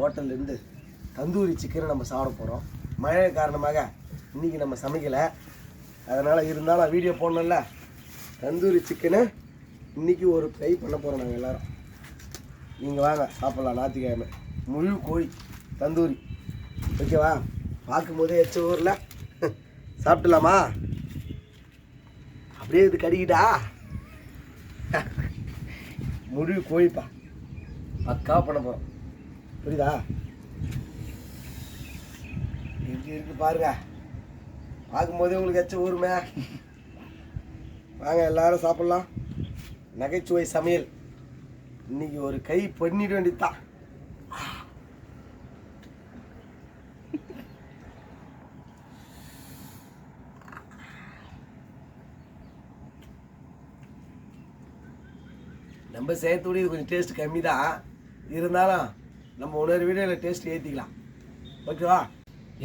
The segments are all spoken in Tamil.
ஹோட்டல்லேருந்து தந்தூரி சிக்கனை நம்ம சாப்பிட போகிறோம் மழை காரணமாக இன்றைக்கி நம்ம சமைக்கலை. அதனால் இருந்தாலும் வீடியோ போடணும்ல. தந்தூரி சிக்கனை இன்னைக்கு ஒரு ஃப்ரை பண்ண போகிறோம் நாங்கள் எல்லாரும். நீங்கள் வாங்க சாப்பிட்லாம். ஞாயிற்றுக்கிழமை. முழு கோழி தந்தூரி. ஓகேவா? பார்க்கும்போதே எச்ச ஊரில். சாப்பிடலாமா அப்படியே இது கடிக்கிட்டா? முழு கோழிப்பா. பக்கா பண்ண போகிறோம் புரியுதா? எப்படி இருக்கு பாருங்க. பார்க்கும்போதே உங்களுக்கு எச்ச ஊருமே. வாங்க எல்லாரும் சாப்பிட்லாம். நகைச்சுவை சமையல். இன்னைக்கு ஒரு கை பண்ணிட வேண்டியதுதான் நம்ம செய்யக்கூடிய கொஞ்சம் டேஸ்ட் கம்மி தான் இருந்தாலும் நம்ம இன்னொரு வீடியோவில் டேஸ்ட் ஏற்றிக்கலாம் ஓகேவா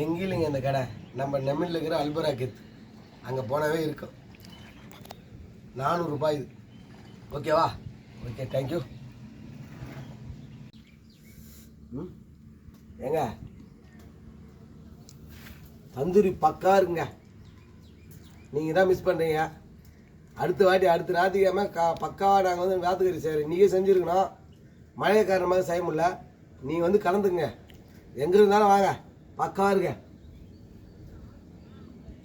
எங்கேயும் இல்லைங்க இந்த கடை? நம்ம நெம்மில் இருக்கிற அல்பரா கெத்து. அங்கே போனாவே இருக்கும். நானூறுரூபா இது. ஓகேவா ஓகே தேங்க்யூ ம்? ஏங்க? தந்தூரி பக்கா இருக்குங்க நீங்கள் தான் மிஸ் பண்ணுறீங்க அடுத்த வாட்டி அடுத்த ஞாயிற்றுக்கிழமை கா பக்காவாக நாங்கள் வந்து வாத்துக்கறி செய்கிறோம் இன்றைக்கே செஞ்சுருக்கணும். மழை காரணமாக செய்ய முடியல. நீங்கள் வந்து கலந்துங்க எங்கே இருந்தாலும் வாங்க. பக்கா இருங்க.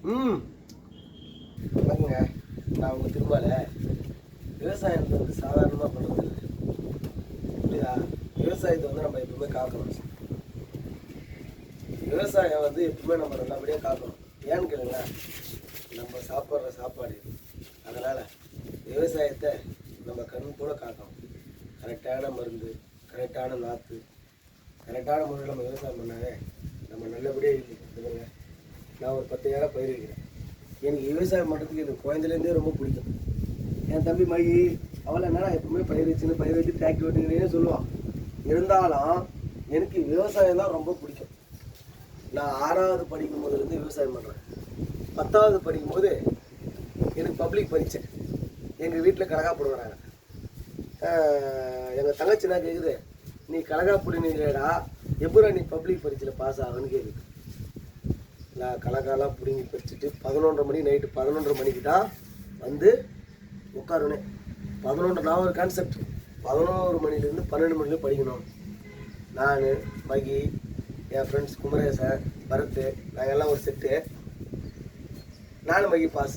ம். பாருங்க நான் உங்கள் திரும்பல விவசாயத்தை வந்து சாதாரணமாக பண்ணுறது இல்லை. புரியுதா? விவசாயத்தை வந்து நம்ம எப்பவுமே காக்கணும். விவசாயம் வந்து எப்பவுமே நம்ம நல்லபடியாக காக்கணும். ஏன்னு கேளுங்களேன் நம்ம சாப்பிட்ற சாப்பாடு. அதனால் அதனால விவசாயத்தை நம்ம கண் கூட காக்கணும். கரெக்டான மருந்து கரெக்டான நாற்று கரெக்டான முறையில் நம்ம விவசாயம் பண்ணாவே நம்ம நல்லபடியாக இருக்குங்க நான் ஒரு பத்து ஏழாக பயிரிடுகிறேன் எனக்கு விவசாயம் பண்ணுறதுக்கு எனக்கு குழந்தைலேருந்தே ரொம்ப பிடிக்கும். என் தம்பி மகி அவளை என்னடா எப்பவுமே பயிர் வச்சுன்னு பயிர் வச்சு டிராக்டர் ஓட்டுங்கிறேன்னு சொல்லுவான். இருந்தாலும் எனக்கு விவசாயம் தான் ரொம்ப பிடிக்கும். நான் ஆறாவது படிக்கும் போதுலேருந்து விவசாயம் பண்ணுறேன் பத்தாவது படிக்கும்போது எனக்கு பப்ளிக் பரீட்சை. எங்கள் வீட்டில் கலகா போடுறாங்க எங்கள் தங்கச்சி நான் கேட்குது நீ கலகா பிடினீங்களேடா எப்படா நீ பப்ளிக் பரீட்சையில் பாஸ் ஆகுன்னு கேட்குது நான் கலகாலாம் பிடுங்கி பறிச்சுட்டு பதினொன்றரை மணி நைட்டு பதினொன்றரை மணிக்கு தான் வந்து உட்காருனேன் பதினொன்று நான் ஒரு கான்செப்ட் பதினோரு மணிலேருந்து பன்னெண்டு மணிலேயும் படிக்கணும். நான் மகி என் ஃப்ரெண்ட்ஸ் குமரேசன் பரத் நாங்கள் எல்லாம் ஒரு செட்டு நாலு மகி பாஸ்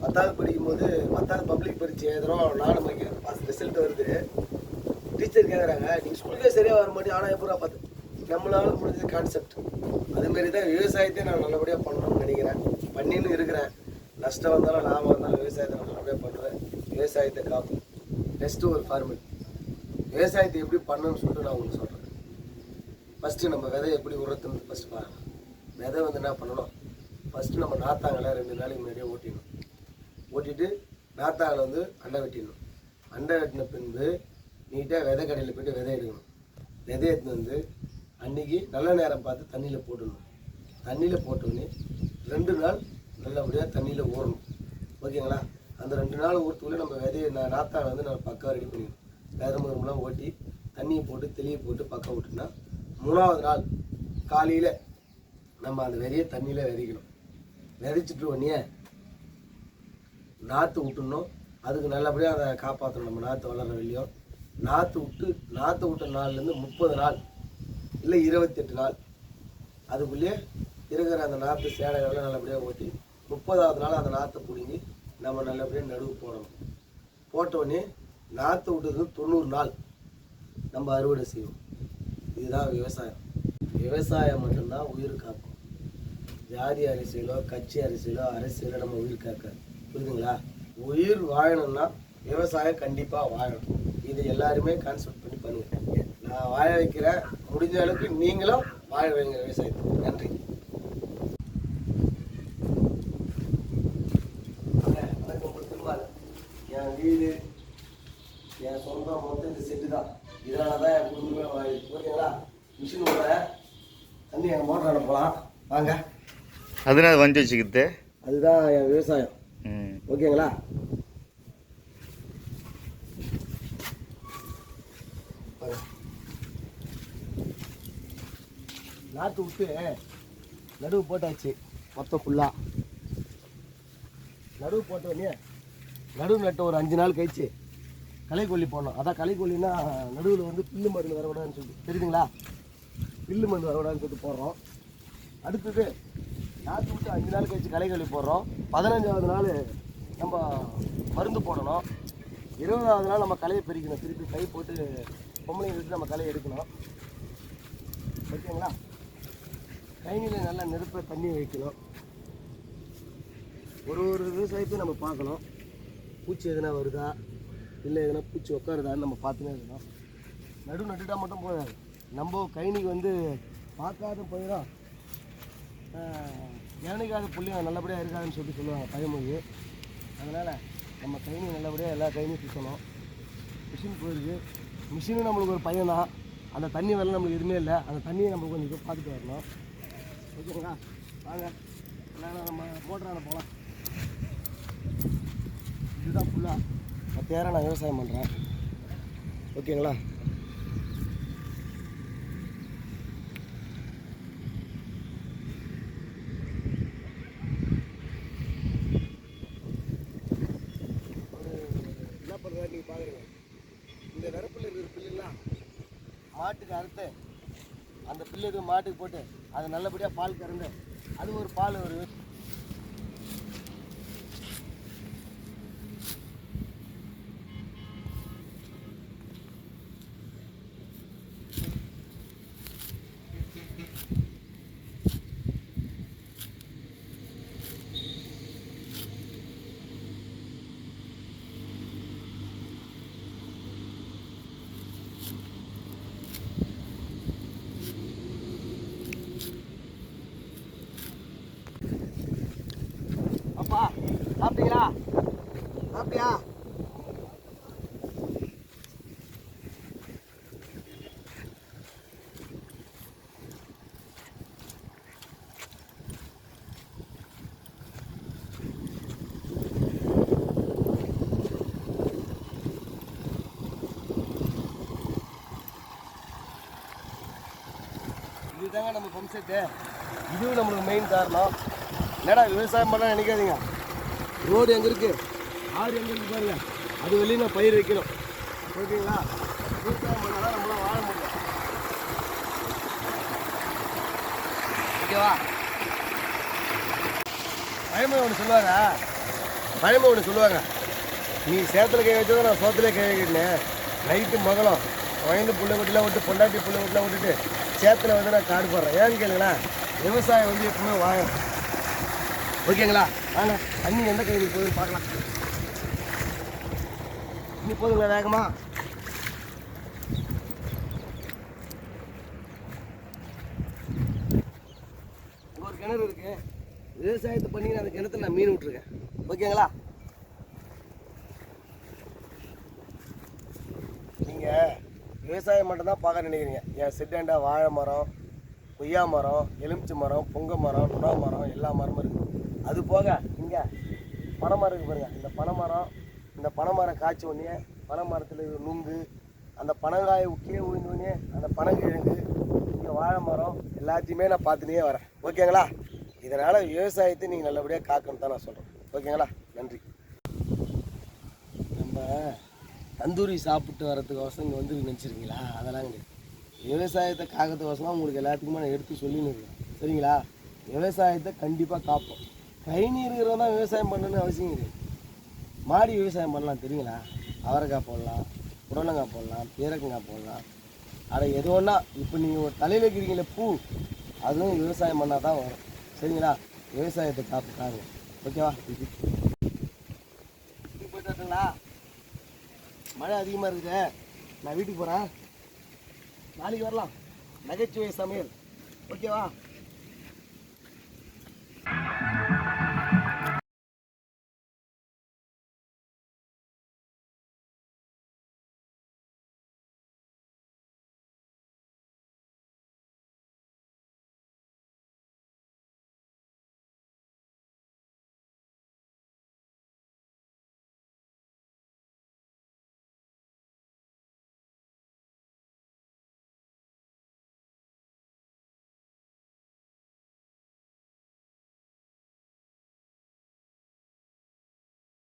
பத்தாவது படிக்கும்போது பத்தாவது பப்ளிக் பரீட்சை ஏதோ நாலு மகி பாஸ் ரிசல்ட் வருது. டீச்சர் கேட்குறாங்க நீங்கள் ஸ்கூலுக்கே சரியாக வர மாட்டேன் ஆனால் எப்படா பார்த்து? நம்மளால முடிஞ்சது கான்செப்ட் அதுமாரி தான் விவசாயத்தை நான் நல்லபடியாக பண்ணணும்னு நினைக்கிறேன். பண்ணின்னு இருக்கிறேன். நஷ்டம் வந்தாலும் லாபம் வந்தாலும் விவசாயத்தை நான் நல்லபடியாக பண்ணுறேன் விவசாயத்தை காப்போம் நெக்ஸ்ட்டு ஒரு ஃபார்மல் விவசாயத்தை எப்படி பண்ணணும்னு சொல்லிட்டு நான் உங்களுக்கு சொல்கிறேன் ஃபஸ்ட்டு நம்ம விதை எப்படி உரத்துன்னு ஃபஸ்ட்டு பாருங்கள் விதை வந்து என்ன பண்ணணும்? ஃபஸ்ட்டு நம்ம நாத்தாங்களை ரெண்டு நாளைக்கு முன்னாடியே ஓட்டிடணும். ஓட்டிட்டு நாத்தாங்களை வந்து அண்டை வெட்டிடணும். அண்டை வெட்டின பின்பு நீட்டாக விதை கடையில் போய்ட்டு விதை எடுக்கணும். விதை எடுத்துன்னு வந்து அன்னைக்கு நல்ல நேரம் பார்த்து தண்ணியில் போட்டுடணும். தண்ணியில் போட்டோடனே ரெண்டு நாள் நல்லபடியாக தண்ணியில் ஊறணும். ஓகேங்களா? அந்த ரெண்டு நாள் ஊறத்துக்குள்ளே நம்ம விதையை நான் நாத்தாளை வந்து நம்ம பக்கம் ரெடி பண்ணிடணும். வேறு மருமெலாம் ஓட்டி தண்ணியை போட்டு தெளிய போட்டு பக்கம் விட்டுனா மூணாவது நாள் காலையில் நம்ம அந்த விதையை தண்ணியில் விதைக்கணும். விதைச்சிட்டு உடனே நாற்று விட்டுணும் அதுக்கு நல்லபடியாக அதை காப்பாற்றணும் நம்ம நாற்று வளர்ற வெளியும் நாற்று விட்டு நாற்று விட்ட நாள்லேருந்து முப்பது நாள் இல்லை இருபத்தெட்டு நாள். அதுக்குள்ளேயே இருக்கிற அந்த நாற்று சேடைகள்லாம் நல்லபடியாக ஓட்டி முப்பதாவது நாள் அந்த நாற்றை பிடிங்கி நம்ம நல்லபடியாக நடுவு போடணும். போட்டோடனே நாற்று விட்டது தொண்ணூறு நாள் நம்ம அறுவடை செய்வோம். இதுதான் விவசாயம். விவசாயம் மட்டும்தான் உயிர் காக்கும். ஜாதி அரசியலோ கட்சி அரசியலோ அரசியலோ நம்ம உயிர் காக்க புரியுதுங்களா? உயிர் வாழணும்னா விவசாயம் கண்டிப்பாக வாழணும். இது எல்லாருமே கான்செப்ட் பண்ணி பண்ணுங்க நான் வாழ வைக்கிறேன் முடிஞ்ச அளவுக்கு நீங்களும் வாழ வைங்க விவசாயத்தை நன்றி. என் வீடு என் சொந்தம் மொத்தம் இந்த செட்டு தான். இதனால தான் என் குடும்பமே வாழுது ஓகேங்களா? மிஷின் ஓட தண்ணி எங்கள் மோட்டர் போகலாம் வாங்க. அதனால வண்டி வச்சுக்கிட்டு அதுதான் என் விவசாயம். ஓகேங்களா? நாற்று விட்டு நடுவு போட்டாச்சு மொத்தம் ஃபுல்லாக நடுவு போட்டோன்னே நடுவு நட்டு ஒரு அஞ்சு நாள் கழிச்சு களைக்கொல்லி போடணும். அதான் களைக்கொல்லினா நடுவில் வந்து பில்லு மருந்து வரக்கூடாதுன்னு சொல்லி. தெரியுதுங்களா? பில்லு மருந்து வரக்கூடாதுன்னு சொல்லிட்டு போடுறோம். அடுத்தது நாற்று விட்டு அஞ்சு நாள் கழிச்சு களைக்கொல்லி போடுறோம். பதினஞ்சாவது நாள் நம்ம மருந்து போடணும். இருபதாவது நாள் நம்ம களையை பிரிக்கணும் திருப்பி கை போட்டு பொம்பளைங்க விட்டு நம்ம களையை எடுக்கணும். ஓகேங்களா? கழனியில் நல்லா நெருப்ப தண்ணி வைக்கணும். ஒரு ஒரு விவசாயத்தையும் நம்ம பார்க்கணும். பூச்சி எதுனா வருதா? இல்லை எதுனா பூச்சி உட்காருதான்னு நம்ம பார்த்துனே இருக்கணும். நடு நட்டுட்டா மட்டும் போதாது. நம்ம கழனிக்கு வந்து பார்க்காத போயிடும் கவனிக்காத புள்ளியும் நல்லபடியாக இருக்காதுன்னு சொல்லி சொல்லுவாங்க பழமொழி. அதனால் நம்ம கைனி நல்லபடியாக எல்லா கைனியும் சுற்றணும் மிஷின் போயிருக்கு. மிஷினும் நம்மளுக்கு ஒரு பையன் தான். அந்த தண்ணி வரல நம்மளுக்கு எதுவுமே இல்லை. அந்த தண்ணியை நம்ம கொஞ்சம் பார்த்துட்டு வரணும். ஓகேங்களா? வாங்க. இல்லைன்னா நம்ம மோட்டரான போகலாம் இதுதான் ஃபுல்லாக பத்தாயிரம் நான் விவசாயம் பண்ணுறேன் ஓகேங்களா? ஒரு என்ன பண்ணுறேன் நீங்கள் பார்க்குறீங்க இந்த வரப்பில் இருக்கிற பில்லுலாம் மாட்டுக்கு அறுத்து அந்த பில்லு எதுவும் மாட்டுக்கு போட்டு அது நல்லபடியாக பால் கறந்து அது ஒரு பால் ஒரு இதுதாங்க நம்ம பம்ப் செட்டு இதுவும் நம்மளுக்கு மெயின் காரணம். என்னடா விவசாயம் பண்ண நினைக்காதீங்க. ரோடு எங்கே இருக்கு? ஆறு எங்கே இருக்குது பாருங்க. அது வெளியே நான் பயிர் வைக்கணும். ஓகேங்களா? விவசாயம் பண்ணால் தான் வாழ முடியும். ஓகேவா? பழமை ஒன்று சொல்லுவாங்க. பழமை ஒன்று சொல்லுவாங்க. நீ சேத்துல கை வச்சதை நான் சோத்துல கை வைக்கிறேன் நைட்டு மகளம். குழந்தை புள்ள வீட்டில் விட்டு பொண்டாட்டி புள்ள வீட்டில் விட்டுட்டு சேத்துல வந்து நான் காடு போடுறேன். ஏன்னு கேளுங்களேன்? விவசாயம் வந்து எப்பவுமே வாழும். ஓகேங்களா? வாங்க. தண்ணி எந்த கையில் போகுதுன்னு பார்க்கலாம். தண்ணி போதுங்களா வேகமா? ஒரு கிணறு இருக்கு. விவசாயத்தை பண்ணி நான் அந்த கிணத்துல நான் மீன் விட்டுருக்கேன். ஓகேங்களா? நீங்கள் விவசாயம் மட்டும்தான் பார்க்க நினைக்கிறீங்க. என் சிட்டாண்டா வாழை மரம் கொய்யா மரம் எலுமிச்சை மரம் பொங்க மரம் நுணா மரம் எல்லா மரமும் இருக்குது அது போக இங்கே பனைமரம் இருக்குது பாருங்கள் இந்த பனைமரம் இந்த பனைமரம் காய்ச்ச உடனே பனைமரத்தில் நுங்கு அந்த பனங்காயை கீழே உழுந்தோடனே அந்த பனங்கிழங்கு இங்கே வாழை மரம் எல்லாத்தையுமே நான் பார்த்துனே வரேன். ஓகேங்களா? இதனால் விவசாயத்தை நீங்கள் நல்லபடியாக காக்கணும் தான் நான் சொல்கிறேன் ஓகேங்களா? நன்றி. நம்ம தந்தூரி சாப்பிட்டு வரதுக்கோசம் இங்கே வந்து நினச்சிருக்கீங்களா? அதெல்லாம் கிடையாது விவசாயத்தை காக்கிறதுக்கோசம் உங்களுக்கு எல்லாத்துக்குமே நான் எடுத்து சொல்லின்னு இருக்கேன். சரிங்களா? விவசாயத்தை கண்டிப்பாக காப்போம். கை நீர் தான் விவசாயம் பண்ணணும்னு அவசியம் கிடையாது. மாடி விவசாயம் பண்ணலாம் தெரியுங்களா? அவரைக்காய் போடலாம் புடலங்காய் போடலாம் பேரக்கங்காய் போடலாம். அதை எது ஒன்றா இப்போ நீங்கள் ஒரு தலையில் வைக்கிறீங்களே பூ அதுவும் விவசாயம் பண்ணால் தான் வரும். சரிங்களா? விவசாயத்தை காப்பு காங்க ஓகேவா போயிட்டு வரட்டுங்களா மழை அதிகமாக இருக்குது. நான் வீட்டுக்கு போகிறேன் நாளைக்கு வரலாம். நகைச்சுவை சமையல். ஓகேவா?